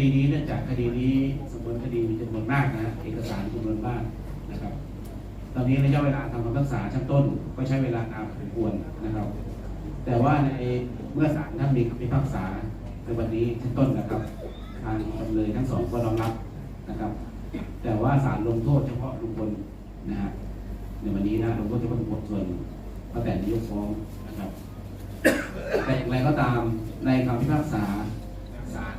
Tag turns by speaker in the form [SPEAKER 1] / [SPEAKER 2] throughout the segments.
[SPEAKER 1] ดีนี้เนื่องจากคดีนี้สำนวนคดีมีจำนวนมากนะเอกสารจำนวนมากนะครับ ตอนนี้ระยะเวลาทำคำพิพากษาชั้นต้นก็ใช้เวลานานพอสมควรนะครับ แต่ว่าในเมื่อศาลท่านมีคำพิพากษาในวันนี้ชั้นต้นนะครับ ทางจำเลยทั้งสองก็น้อมรับนะครับ แต่ว่าศาลลงโทษเฉพาะลุงพลนะฮะในวันนี้นะลงโทษเฉพาะลุงพลส่วนป้าแตนยกฟ้องนะครับ แต่อย่างไรก็ตามในคำพิพากษาศาล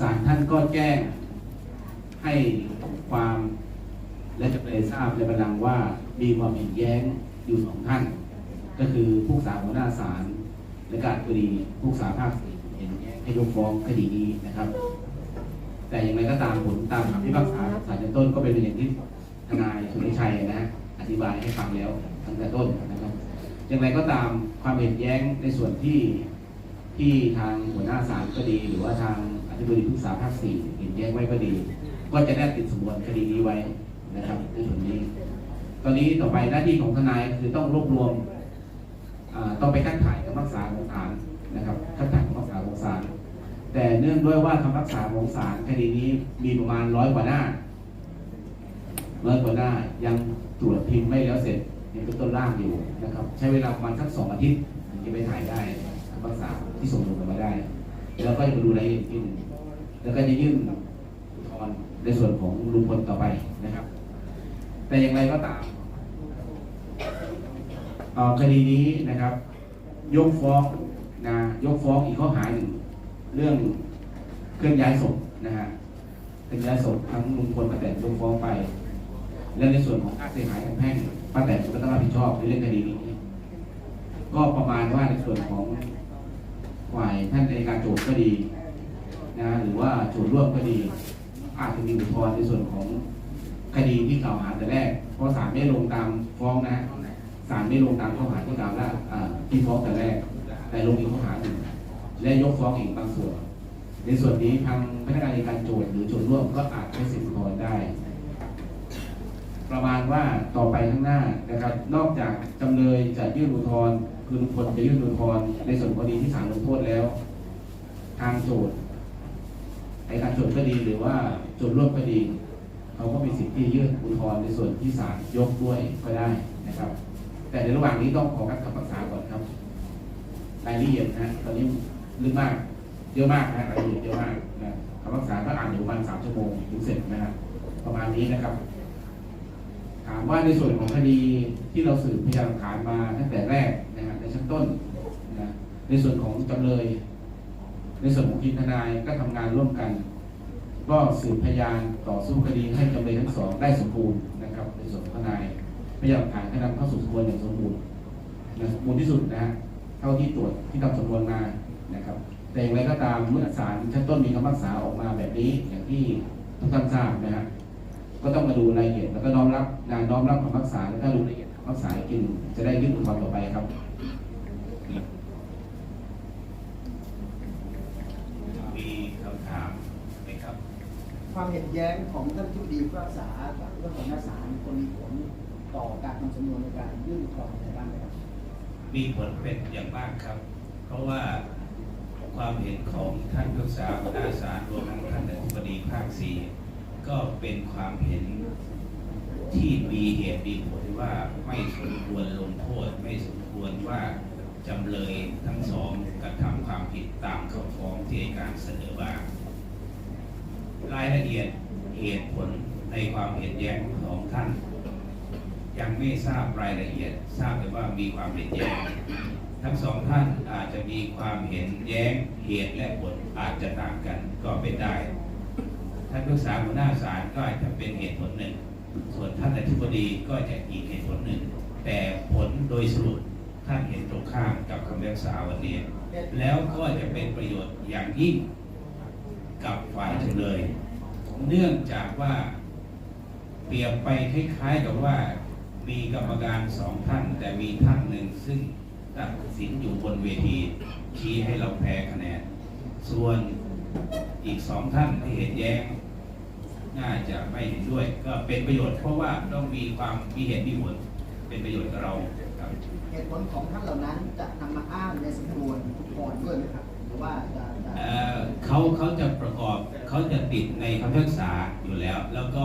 [SPEAKER 1] ศาลท่านก็แจ้งให้ความและจำเลยทราบในบัลลังก์ว่ามีความเห็นแย้งอยู่สองท่าน ก็คือผู้สาวหัวหน้าศาลและการคดีผู้สาภาคสี่เห็นแย้งให้ยกฟ้องคดีนี้นะครับ แต่อย่างไรก็ตามผลตามคำพิพากษาศาลชั้นต้นก็เป็นอย่างที่ทนายสุริชัยนะอธิบายให้ฟังแล้วตั้งแต่ต้นนะครับ อย่างไรก็ตามความเห็นแย้งในส่วนที่ที่ทางหัวหน้าศาลก็ดี หรือว่าทาง ธิบดีผู้สาภาคสี่เห็นแย้งไว้ก็ดี ก็จะได้ติดสำนวนคดีนี้ไว้นะครับในส่วนนี้ ตอนนี้ต่อไปหน้าที่ของทนายคือต้องรวบรวมต้องไปคัดถ่ายคำพิพักษาของศาลนะครับคัดถ่ายคำพิพักษาของศาลแต่เนื่องด้วยว่าคำพิพักษาของศาลคดีนี้มีประมาณร้อยกว่าหน้าร้อยกว่าหน้ายังตรวจพิมพ์ไม่แล้วเสร็จยังเป็นต้นร่างอยู่นะครับ ใช้เวลาประมาณสักสองอาทิตย์ถึงจะไปถ่ายได้คำพิพากษาที่ส่งลงมาได้ แล้วก็จะมาดูรายละเอียดอีกทีหนึ่ง แล้วก็จะยื่นอุทธรณ์ในส่วนของลุงพลต่อไปนะครับ แต่อย่างไรก็ตามคดีนี้นะครับ ยกฟ้องนะยกฟ้องอีกข้อหาหนึ่งเรื่องเคลื่อนย้ายศพนะฮะเคลื่อนย้ายศพทั้งลุงพลป้าแตนยกฟ้องไป และในส่วนของค่าเสียหายทางแพ่งป้าแตนก็ต้องรับผิดชอบในเรื่องคดีนี้ ก็ประมาณว่าในส่วนของฝ่ายท่านในการโจทย์ก็ดี นะหรือว่าโจทย์ร่วมก็ดี อาจจะมีอุทธรณ์ในส่วนของคดีที่กล่าวหาแต่แรก เพราะศาลไม่ลงตามฟ้องนะศาลไม่ลงตามข้อหาที่กล่าวแรกอ่าที่ฟ้องแต่แรก แต่ลงอีกข้อหาหนึ่งและยกฟ้องอีกบางส่วน ในส่วนนี้ทางพนักงานในการโจทย์หรือโจทย์ร่วมก็อาจใช้สิทธิอุทธรณ์ได้ ประมาณว่าต่อไปข้างหน้านะครับ นอกจากจำเลยจะยื่นอุทธรณ์คือลุงพลจะยื่นอุทธรณ์ในส่วนคดีที่ศาลลงโทษแล้ว ทางโจทย์ ในการโจทย์ก็ดีหรือว่าโจทย์ร่วมก็ดีเขาก็มีสิทธิ์ที่ยื่นอุทธรณ์ในส่วนที่ศาลยกด้วยก็ได้นะครับ แต่ในระหว่างนี้ต้องขอคัดคำปรึกษาก่อนครับรายละเอียดนะตอนนี้ลึกมากเยอะมากนะรายละเอียดเยอะมากนะคำปรึกษาก็อ่านอยู่ประมาณสามชั่วโมงถึงเสร็จนะครับประมาณนี้นะครับ ถามว่าในส่วนของคดีที่เราสืบพยานหลักฐานมาตั้งแต่แรกนะครับในชั้นต้นนะในส่วนของจำเลย ในส่วนของทีมทนายก็ทำงานร่วมกัน ก็สืบพยานต่อสู้คดีให้จำเลยทั้งสองได้สมบูรณ์นะครับในส่วนของทนายพยานหลักฐานก็นำเข้าสู่สำนวนอย่างสมบูรณ์นะสมบูรณ์ที่สุดนะฮะเท่าที่ตรวจที่ทำสำนวนมานะครับแต่อย่างไรก็ตามเมื่อศาลชั้นต้นมีคำพิพากษาออกมาแบบนี้อย่างที่ทุกท่านทราบนะฮะก็ต้องมาดูรายละเอียดแล้วก็น้อมรับงานน้อมรับคำรักษาแล้วก็ดูรายละเอียดคำรักษาอีกทีหนึ่งจะได้ยื่นอุทธรณ์ต่อไปครับ
[SPEAKER 2] มีคำถามไหมครับ
[SPEAKER 3] ความเห็นแย้งของท่านผู้ดีผู้รักษากับเรื่องของน้าศาลคนมีผลต่อการทำสำนวนในการยื่นอุทธรณ์ในบ้างไหมครับ
[SPEAKER 2] มีผลเป็นอย่างมากครับ เพราะว่าความเห็นของท่านผู้สาวหัวหน้าศาลรวมทั้งท่านอธิบดีภาคสี่ก็เป็นความเห็นที่มีเหตุมีผลว่าไม่สมควรลงโทษ ไม่สมควรว่าจำเลยทั้งสองกระทำความผิดตามคำฟ้องที่การเสนอว่า รายละเอียดเหตุผลในความเห็นแย้งของท่าน ยังไม่ทราบรายละเอียดทราบแต่ว่ามีความเห็นแย้ง ทั้งสองท่านอาจจะมีความเห็นแย้งเหตุและผลอาจจะต่างกันก็เป็นได้ ท่านผู้สาหัวหน้าศาลก็อาจจะเป็นเหตุผลหนึ่ง ส่วนท่านอธิบดีก็จะอีกเหตุผลหนึ่ง แต่ผลโดยสรุปท่านเห็นตรงข้ามกับคำพิพากษาวันนี้ แล้วก็จะเป็นประโยชน์อย่างยิ่ง กับฝ่ายจำเลย เนื่องจากว่าเปรียบไปคล้ายๆกับว่ามีกรรมการสองท่าน แต่มีท่านหนึ่งซึ่งตัดสินอยู่บนเวทีชี้ให้เราแพ้คะแนน ส่วนอีกสองท่านที่เห็นแย้งน่าจะไม่เห็นด้วย ก็เป็นประโยชน์เพราะว่าต้องมีความมีเหตุมีผลเป็นประโยชน์กับเราครับ
[SPEAKER 3] เหตุผลของท่านเหล่านั้นจะนำมาอ้างในสำนวนอุทธรณ์ด้วยไหมครับ
[SPEAKER 2] เขาเขาจะประกอบเขาจะ ติดในคำพิพากษาอยู่แล้ว แล้วก็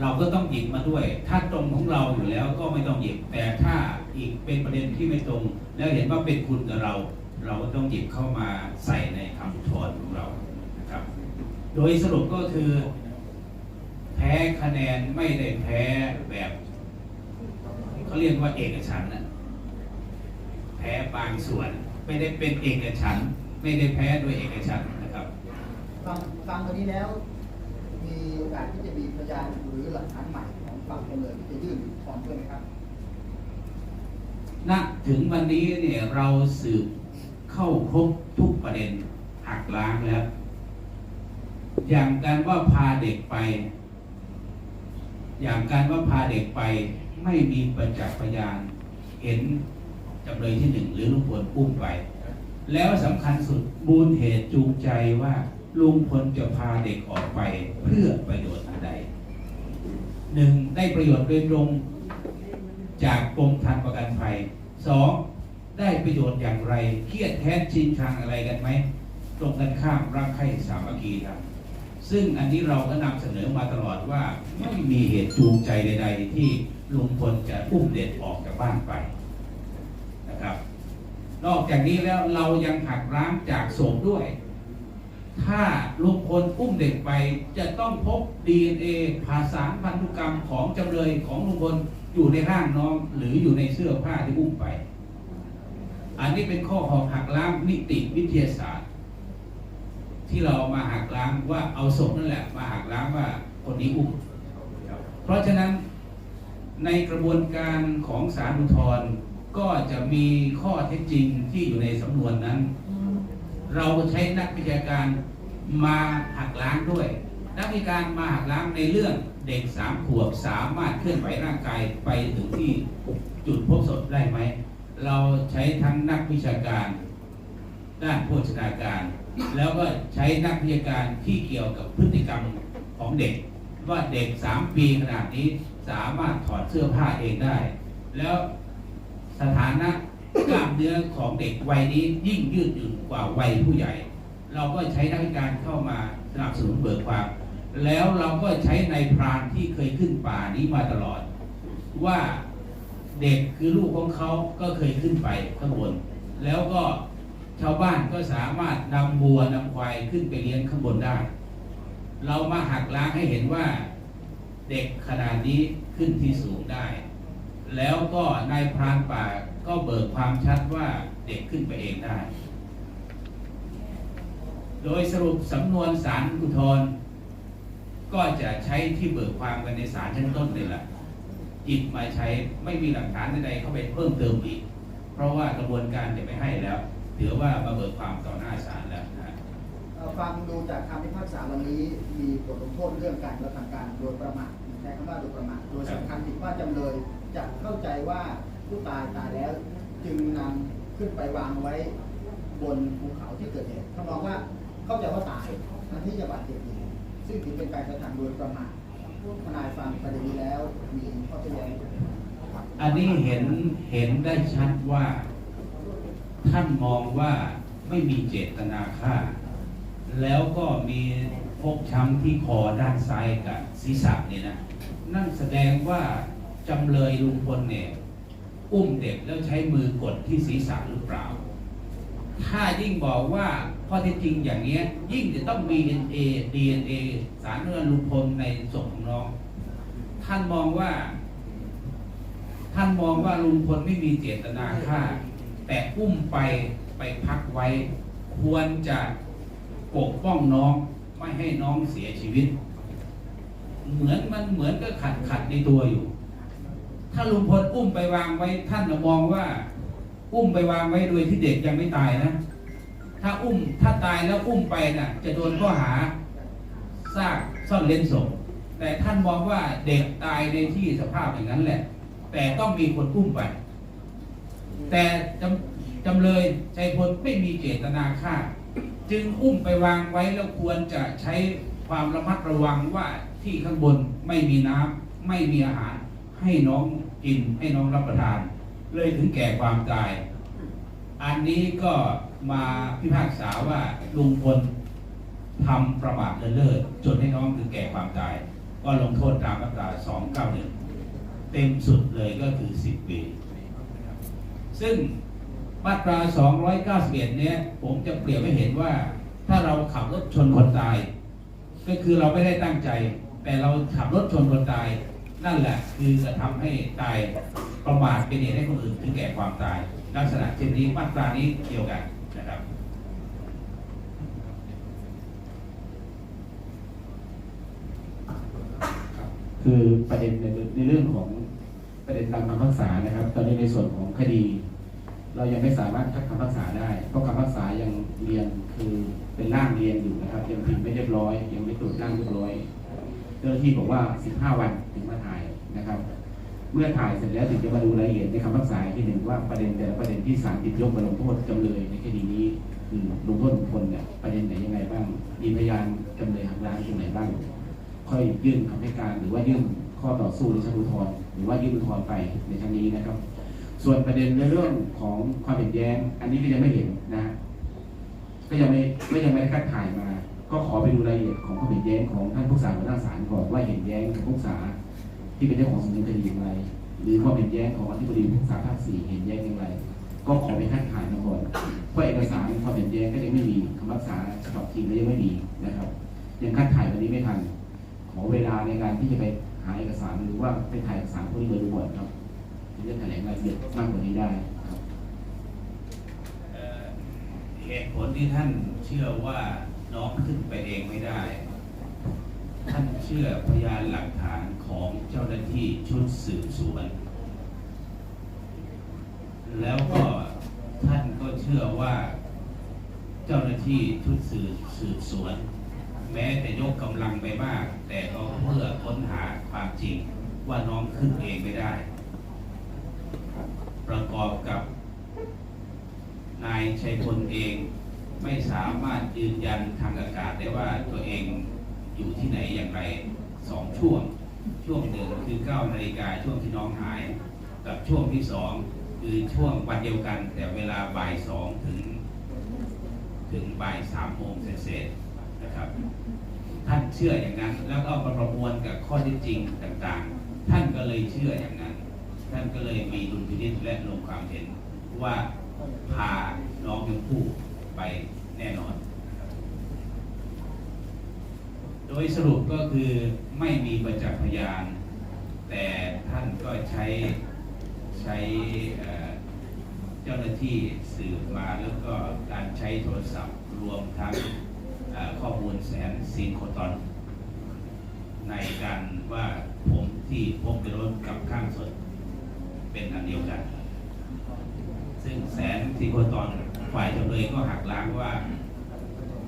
[SPEAKER 2] เราก็ต้องหยิบมาด้วย ถ้าตรงของเราอยู่แล้วก็ไม่ต้องหยิบ แต่ถ้าอีกเป็นประเด็นที่ไม่ตรง แล้วเห็นว่าเป็นคุณกับเรา เราก็ต้องหยิบเข้ามาใส่ในคำอุทธรณ์ของเรานะครับ โดยสรุปก็คือ แพ้คะแนนไม่ได้แพ้แบบเขาเรียกว่าเอกฉันนะแพ้บางส่วน ไม่ได้เป็นเอกฉัน ไม่ได้แพ้โดยเอกฉันนะครับ
[SPEAKER 3] ฟังฟังตรงนี้แล้ว มีโอกาสที่จะมีพยานหรือหลักฐานใหม่ของฝั่งจำเลยที่จะยื่นอุทธรณ์ด้วยไหมครับ
[SPEAKER 2] ณถึงวันนี้เนี่ยเราสืบเข้าครบทุกประเด็นหักล้างแล้ว อย่างการว่าพาเด็กไป อย่างการว่าพาเด็กไป ไม่มีประจักษ์พยาน เห็นจำเลยที่หนึ่งหรือลุงพลอุ้มไป แล้วสำคัญสุดมูลเหตุจูงใจว่า ลุงพลจะพาเด็กออกไปเพื่อประโยชน์อะไรหนึ่งได้ประโยชน์โดยตรงจากกรมธรรม์ประกันภัยสองได้ประโยชน์อย่างไร เครียดแค้นชิงชังอะไรกันไหมตรงกันข้ามรักใคร่สามัคคีครับ ซึ่งอันนี้เราก็นำเสนอมาตลอดว่าไม่มีเหตุจูงใจใด ๆ ที่ลุงพลจะอุ้มเด็กออกจากบ้านไปนะครับ นอกจากนี้แล้วเรายังหักล้างจากโศพด้วย ถ้าลุงพลอุ้มเด็กไปจะต้องพบ DNA ภาษารพันธุกรรมของจำเลยของลุงพลอยู่ในร่างน้องหรืออยู่ในเสื้อผ้าที่อุ้มไป อันนี้เป็นข้อหอกหักล้างนิติวิทยาศาสตร์ ที่เรามาหักล้างว่าเอาศพนั่นแหละ มาหักล้างว่าคนนี้อุ้ม เพราะฉะนั้นในกระบวนการของศาลอุทธรณ์ก็จะมีข้อเท็จจริงที่อยู่ในสำนวนนั้น เราใช้นักวิชาการมาหักล้างด้วย นักวิชาการมาหักล้างในเรื่องเด็กสามขวบสามารถเคลื่อนไหวร่างกายไปถึงที่จุดพบศพได้ไหม เราใช้ทั้งนักวิชาการ ด้านโภชนาการ แล้วก็ใช้นักวิชาการที่เกี่ยวกับพฤติกรรมของเด็ก ว่าเด็กสามปีขนาดนี้สามารถถอดเสื้อผ้าเองได้ แล้วสถานะ กล้ามเนื้อของเด็กวัยนี้ยิ่งยืดหยุ่นกว่าวัยผู้ใหญ่ เราก็ใช้นักการเข้ามาสนับสนุนเบิกความ แล้วเราก็ใช้ในพรานที่เคยขึ้นป่านี้มาตลอด ว่าเด็กคือลูกของเขาก็เคยขึ้นไปข้างบน แล้วก็ชาวบ้านก็สามารถนำวัวนำควายขึ้นไปเลี้ยงข้างบนได้ เรามาหักล้างให้เห็นว่าเด็กขนาดนี้ขึ้นที่สูงได้ แล้วก็นายพรานป่า ก็เบิกความชัดว่าเด็กขึ้นไปเองได้ โดยสรุปสำนวนสารอุทธรก็จะใช้ที่เบิกความกันในศาลชั้นต้นนี่แหละจิตมาใช้ไม่มีหลักฐานใดๆเข้าไปเพิ่มเติมอีก เพราะว่ากระบวนการจะไม่ให้แล้ว ถือว่ามาเบิกความต่อหน้าศาลแล้วนะ
[SPEAKER 3] ฟังดูจากคำพิพากษาวันนี้มีบทลงโทษเรื่องการกระทำการโดยประมาทใช้คำว่าโดยประมาทโดยสำคัญผิดว่าจำเลยจะเข้าใจว่า ผู้ตายตายแล้ว จึงนำขึ้นไปวางไว้บนภูเขาที่เกิดเหตุเขามองว่าเข้าใจว่าตายทั้งที่จะบาดเจ็บอยู่ซึ่งถือเป็นการกระทำโดยประมาททนายฟังประเด็นนี้แล้วมีข้อโต้แย้ง
[SPEAKER 2] อันนี้เห็นเห็นได้ชัดว่า ท่านมองว่าไม่มีเจตนาฆ่า แล้วก็มีฟกช้ำที่คอด้านซ้ายกับศีรษะเนี่ยนะ นั่นแสดงว่าจำเลยลุงพลเนี่ย อุ้มเด็กแล้วใช้มือกดที่ศีรษะหรือเปล่า ถ้ายิ่งบอกว่าข้อเท็จจริงอย่างนี้ยิ่งจะต้องมี DNA DNA สารเนื้อลุงพลในศพของน้อง ท่านมองว่า ท่านมองว่าลุงพลไม่มีเจตนาฆ่า แต่อุ้มไปไปพักไว้ ควรจะปกป้องน้องไม่ให้น้องเสียชีวิต เหมือนมันเหมือนก็ขัดขัดในตัวอยู่ ถ้าลุงพลอุ้มไปวางไว้ท่านน่ะมองว่า อุ้มไปวางไว้โดยที่เด็กยังไม่ตายนะ ถ้าอุ้มถ้าตายแล้วอุ้มไปน่ะ จะโดนข้อหาซากซ่อนเล้นศพแต่ท่านมองว่าเด็กตายในที่สภาพอย่างนั้นแหละ แต่ต้องมีคนอุ้มไป แต่จำจำเลยชัยพลไม่มีเจตนาฆ่า จึงอุ้มไปวางไว้แล้วควรจะใช้ความระมัดระวังว่าที่ข้างบนไม่มีน้ำไม่มีอาหาร ให้น้องกินให้น้องรับประทาน เลยถึงแก่ความตาย อันนี้ก็มาพิพากษาว่าลุงพลทำประมาทเลิศจนให้น้องถึงแก่ความตาย ก็ลงโทษตามมาตรา291 เต็มสุดเลยก็คือ 10 ปี ซึ่งมาตรา 291 เนี้ยผมจะเปรียบให้เห็นว่า ถ้าเราขับรถชนคนตาย ก็คือเราไม่ได้ตั้งใจ แต่เราขับรถชนคนตาย นั่นแหละคือจะทำให้ตายประมาทเป็นเหตุให้คนอื่นถึงแก่ความตาย ลักษณะเช่นนี้มาตรานี้เกี่ยวกันนะครับ
[SPEAKER 1] คือประเด็นในในเรื่องของประเด็นตามคำพิพากษานะครับ ตอนนี้ในส่วนของคดี เรายังไม่สามารถคัดคำพิพากษาได้ เพราะคำพิพากษายังเรียงคือเป็นร่างเรียงอยู่นะครับ ยังพิมพ์ไม่เรียบร้อย ยังไม่ตรวจร่างเรียบร้อย เจ้าหน้าที่บอกว่า 15 วันถึงมาถ่ายนะครับ เมื่อถ่ายเสร็จแล้วถึงจะมาดูรายละเอียดในคำพิพากษาอีกทีหนึ่งว่าประเด็นแต่ละประเด็นที่ศาลติดยกมาลงโทษจำเลยในคดีนี้คือลงโทษบุคคลเนี่ยประเด็นไหนยังไงบ้าง มีพยานจำเลยหักล้างตรงไหนบ้าง ค่อยยื่นคำให้การหรือว่ายื่นข้อต่อสู้ในชั้นอุทธรณ์หรือว่ายื่นอุทธรณ์ไปในชั้นนี้นะครับ ส่วนประเด็นในเรื่องของความเห็นแย้ง อันนี้ก็ยังไม่เห็นนะ ก็ยังไม่ก็ยังไม่ได้คัดถ่ายมา ก็ขอไปดูรายละเอียดของความเห็นแย้งของท่านผู้สารหัวหน้าศาลก่อนว่าเห็นแย้งกับผู้สาที่เป็นเจ้าของสำนวนคดีอย่างไร หรือความเห็นแย้งของอธิบดีผู้สาภาคสี่เห็นแย้งอย่างไร ก็ขอไปคัดถ่ายมาก่อนเพราะเอกสารความเห็นแย้งก็ยังไม่มีคำรักษาฉบับจริงก็ยังไม่มีนะครับ ยังคัดถ่ายวันนี้ไม่ทัน ขอเวลาในการที่จะไปหาเอกสารหรือว่าไปถ่ายเอกสารพวกนี้มาดูก่อนครับถึงจะแถลงรายละเอียดมากกว่านี้ได้ครับ
[SPEAKER 2] เหตุผลที่ท่านเชื่อว่า น้องขึ้นไปเองไม่ได้ ท่านเชื่อพยานหลักฐานของเจ้าหน้าที่ชุดสืบสวน แล้วก็ท่านก็เชื่อว่า เจ้าหน้าที่ชุดสืบสืบสวน แม้แต่ยกกำลังไปมาก แต่ก็เพื่อค้นหาความจริงว่าน้องขึ้นเองไม่ได้ ประกอบกับ นายชัยพลเอง ไม่สามารถยืนยันทางอากาศได้ว่าตัวเองอยู่ที่ไหนอย่างไรสองช่วง ช่วงหนึ่งคือ9นาฬิกาช่วงที่น้องหาย กับช่วงที่สองคือช่วงวันเดียวกัน แต่เวลาบ่ายสองถึง ถึงบ่ายสามโมงเศษนะครับ ท่านเชื่ออย่างนั้น แล้วก็มาประมวลกับข้อท็จจริงต่างๆ ท่านก็เลยเชื่ออย่างนั้น ท่านก็เลยมีดุลพินิจและลงความเห็นว่าพาน้องชมพู่ ไปแน่นอน โดยสรุปก็คือไม่มีประจักษ์พยาน แต่ท่านก็ใช้ใช้เจ้าหน้าที่สืบมาแล้วก็การใช้โทรศัพท์รวมทั้งข้อมูลแสนซินโครตอนในการว่าผมที่พบในรถกับข้างสดเป็นอันเดียวกัน ซึ่งแสนซินโครตอน ฝ่ายจำเลยก็หักล้างว่า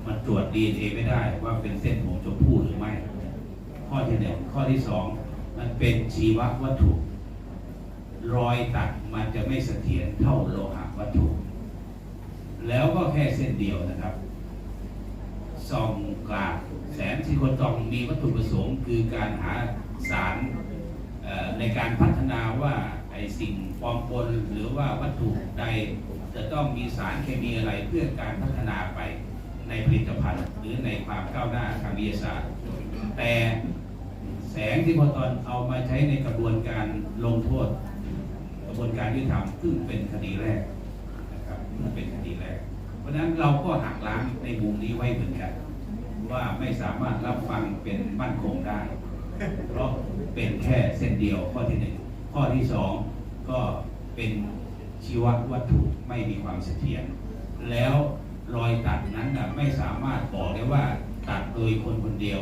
[SPEAKER 2] มันตรวจดีเอไม่ได้ว่าเป็นเส้นผมชมพู่หรือไม่ ข้อที่หนึ่งข้อที่สองมันเป็นชีววัตถุ รอยตัดมันจะไม่เสถียรเท่าโลหะวัตถุ แล้วก็แค่เส้นเดียวนะครับซองกลางแสนซิโคนตองมีวัตถุประสงค์ คือการหาสารในการพัฒนาว่าไอสิ่งปลอมปนหรือว่าวัตถุใด จะต้องมีสารเคมีอะไรเพื่อการพัฒนาไปในผลิตภัณฑ์ หรือในความก้าวหน้าทางวิทยาศาสตร์ แต่แสงที่พอตอนเอามาใช้ในกระบวนการลงโทษ กระบวนการยุติธรรมซึ่งเป็นคดีแรกนะครับเป็นคดีแรก เพราะฉะนั้นเราก็หักล้างในมุมนี้ไว้เหมือนกัน ว่าไม่สามารถรับฟังเป็นมั่นคงได้ เพราะเป็นแค่เส้นเดียวข้อที่หนึ่งข้อที่สองก็เป็น ชีววัตถุไม่มีความเสถียรแล้วรอยตัดนั้นไม่สามารถบอกได้ว่าตัดโดยคนคนเดียว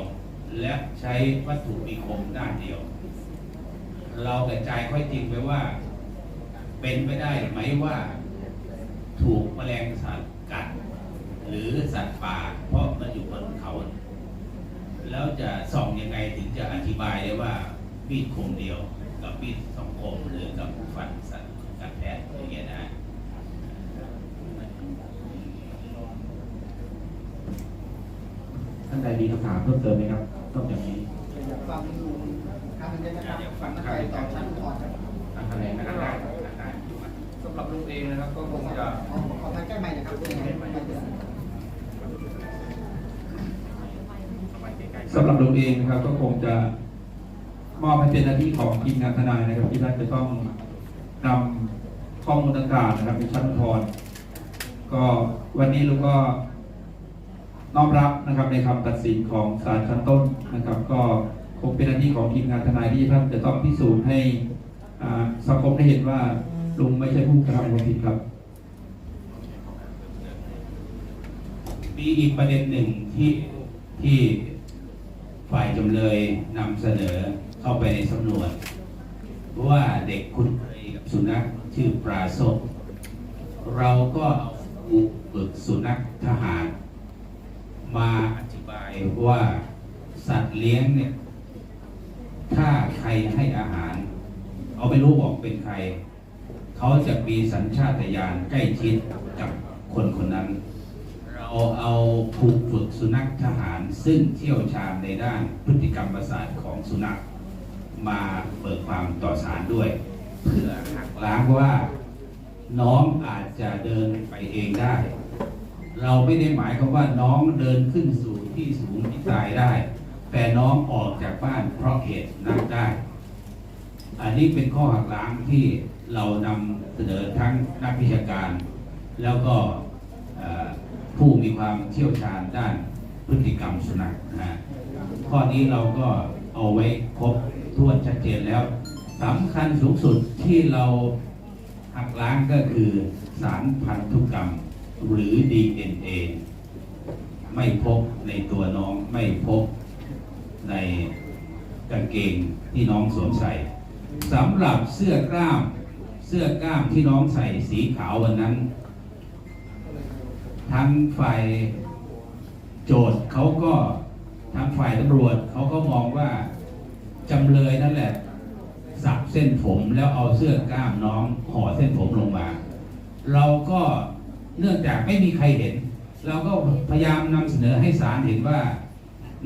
[SPEAKER 2] และใช้วัตถุมีคมด้านเดียว เรากระจายข้อจริงไปว่า เป็นไปได้ไหมว่า ถูกแมลงสัตว์กัด หรือสัตว์ป่า เพราะมันอยู่บนเขา แล้วจะส่องยังไงถึงจะอธิบายได้ว่ามีดคมเดียว กับมีดสองคมหรือกับฟัน เงี้ยนะ
[SPEAKER 1] ท่านใดมีคำถามเพิ่มเติมไหมครับนอกจากนี้
[SPEAKER 3] อฟังดูทางมันจะนะครับฟังใครตอบชั้นก่อนครับ
[SPEAKER 1] ทางไหนนะครับ
[SPEAKER 4] สำหรับลุงเองนะครับก็คงจะ
[SPEAKER 3] ขอทางแก้ใหม่นะครับ
[SPEAKER 4] สำหรับลุงเองนะครับก็คงจะมอบให้เป็นหน้าที่ของทีมงานทนายนะครับที่ท่านจะต้องนำ ข้อมูลต่างๆนะครับในชั้นอุทธรก็วันนี้ลุงก็น้อมรับนะครับในคำตัดสินของศาลชั้นต้นนะครับ ก็คงเป็นหน้าที่ของทีมงานทนายที่ท่านจะต้องพิสูจน์ให้สังคมได้เห็นว่าลุงไม่ใช่ผู้กระทำความผิดครับ
[SPEAKER 2] มีอีกประเด็นหนึ่งที่ที่ฝ่ายจำเลยนำเสนอเข้าไปในสำนวนว่าเด็กคุ้นเคยกับสุนัข ชื่อปลาส้มเราก็เอาครูฝึกสุนัขทหาร มาอธิบายว่าสัตว์เลี้ยงเนี่ย ถ้าใครให้อาหาร เอาไม่รู้บอกเป็นใคร เขาจะมีสัญชาตญาณใกล้ชิดกับคนคนนั้น เราเอาผูกฝึกสุนัขทหาร ซึ่งเชี่ยวชาญในด้านพฤติกรรมประสาทของสุนัข มาเปิดความต่อสารด้วย เพื่อหักล้างว่าน้องอาจจะเดินไปเองได้ เราไม่ได้หมายความว่าน้องเดินขึ้นสู่ที่สูงที่ตายได้ แต่น้องออกจากบ้านเพราะเหตุนั้นได้ อันนี้เป็นข้อหักล้างที่เรานำเสนอทั้งนักวิชาการ แล้วก็ผู้มีความเชี่ยวชาญด้านพฤติกรรมสุนัขนะฮะข้อนี้เราก็เอาไว้ครบถ้วนชัดเจนแล้ว สำคัญสูงสุดที่เราหักล้างก็คือสารพันธุกรรมหรือ DNA ไม่พบในตัวน้องไม่พบในกางเกงที่น้องสวมใส่สำหรับเสื้อกล้าม เสื้อกล้ามที่น้องใส่สีขาววันนั้น ทั้งฝ่ายโจทย์เขาก็ทางฝ่ายตำรวจเขาก็มองว่าจำเลยนั่นแหละ สับเส้นผมแล้วเอาเสื้อกล้ามน้องห่อเส้นผมลงมา เราก็เนื่องจากไม่มีใครเห็น เราก็พยายามนำเสนอให้ศาลเห็นว่า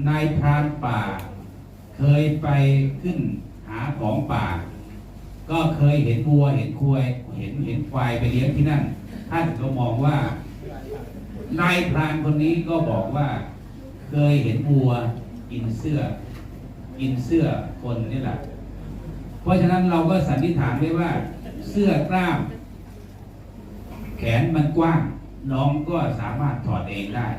[SPEAKER 2] นายพรานป่า เคยไปขึ้นหาของป่า ก็เคยเห็นวัวเห็นควายเห็นเห็นควายไปเลี้ยงที่นั่นท่านก็มองว่านายพรานคนนี้ก็บอกว่า เคยเห็นวัวกินเสื้อ กินเสื้อคนนี่แหละ เพราะฉะนั้นเราก็สันนิษฐานไว้ว่า เสื้อกล้าม แขนมันกว้าง น้องก็สามารถถอดเองได้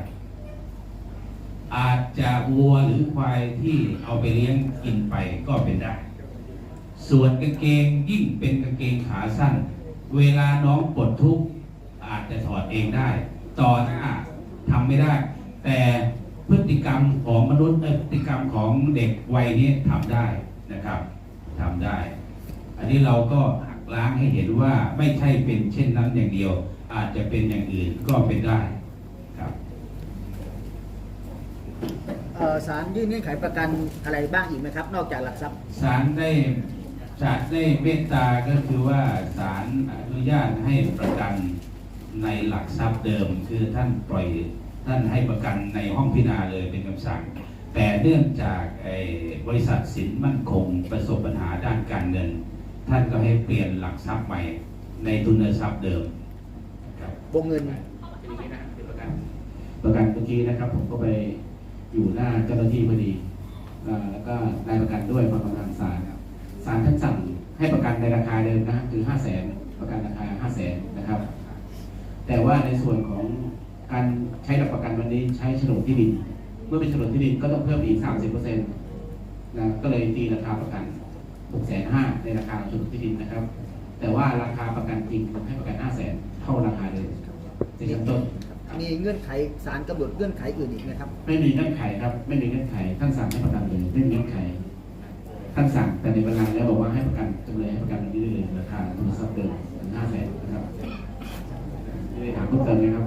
[SPEAKER 2] อาจจะวัวหรือควายที่เอาไปเลี้ยงกินไปก็เป็นได้ ส่วนกางเกงยิ่งเป็นกางเกงขาสั้น เวลาน้องปวดทุกข์อาจจะถอดเองได้ ต่อหน้าทำไม่ได้ แต่พฤติกรรมของมนุษย์พฤติกรรมของเด็กวัยนี้ทำได้นะครับ ทำได้ อันนี้เราก็หักล้างให้เห็นว่าไม่ใช่เป็นเช่นนั้นอย่างเดียว อาจจะเป็นอย่างอื่นก็เป็นได้ครับ
[SPEAKER 3] เอ่อศาลยื่นเงื่อนไขประกันอะไรบ้างอีกไหมครับ นอกจากหลักทรัพย์
[SPEAKER 2] ศาลได้ศาลได้เมตตาก็คือว่าศาลอนุญาตให้ประกันในหลักทรัพย์เดิม คือท่านปล่อยท่านให้ประกันในห้องพิจารณาเลยเป็นคำสั่ง แต่เนื่องจากไอ้บริษัทสินมั่นคงประสบปัญหาด้านการเงิน ท่านก็ให้เปลี่ยนหลักทรัพย์ใหม่ในทุนทรัพย์เดิมครับ
[SPEAKER 3] วงเงิน
[SPEAKER 1] ประกันเมื่อกี้นะครับ ผมก็ไปอยู่หน้าเจ้าหน้าที่พอดีอ่าแล้วก็นายประกันด้วยความกำลังศาลครับศาลท่านสั่งให้ประกันในราคาเดิมนะคือห้าแสนประกันราคาห้าแสนนะครับ แต่ว่าในส่วนของการใช้หลักประกันวันนี้ใช้โฉนดที่ดิน เมื่อเป็นโฉนดที่ดินก็ต้องเพิ่มอีกสามสิบเปอร์เซ็นต์นะก็เลยตีราคาประกันหกแสนห้าในราคาโฉนดที่ดินนะครับ แต่ว่าราคาประกันจริงให้ประกันห้าแสนเท่าราคาเดิมในชั้นต้น
[SPEAKER 3] มีเงื่อนไขศาลกำหนดเงื่อนไขอื่นอีกไหมครับ
[SPEAKER 1] ไม่มีเงื่อนไขครับ ไม่มีเงื่อนไขท่านสั่งให้ประกันเลยไม่มีเงื่อนไขท่านสั่งแต่ในประกันแล้วบอกว่าให้ประกันจำเลยให้ประกันวันนี้ได้เลยราคาทุนทรัพย์เดิมห้าแสนนะครับไม่ได้ถามเพิ่มเติมไหมครับ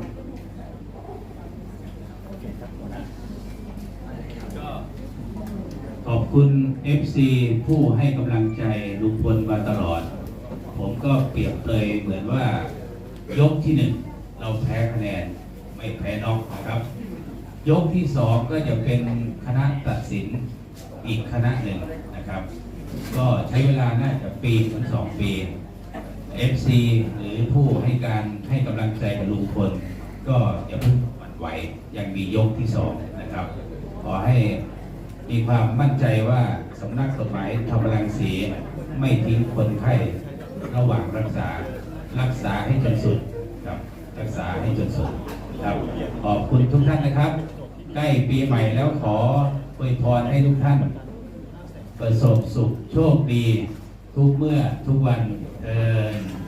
[SPEAKER 2] ก็ขอบ คุณ FC ผู้ให้กำลังใจลุงพลมาตลอด ผมก็เปรียบเลยเหมือนว่ายกที่หนึ่งเราแพ้คะแนนไม่แพ้น็อกนะครับ ยกที่สองก็จะเป็นคณะตัดสินอีกคณะหนึ่งนะครับ ก็ใช้เวลาน่าจะปีถึงสองปี FC หรือผู้ให้การให้กำลังใจกับลุงพลก็อย่าเพิ่งหวั่นไหวยังมียกที่สองนะครับ ขอให้ มีความมั่นใจว่าสำนักกฎหมายธรรมรังสีไม่ทิ้งคนไข้ระหว่างรักษา รักษาให้จนสุดครับ รักษาให้จนสุดครับขอบคุณทุกท่านนะครับใกล้ปีใหม่แล้วขออวยพรให้ทุกท่าน ประสบสุขโชคดี ทุกเมื่อทุกวันเอิน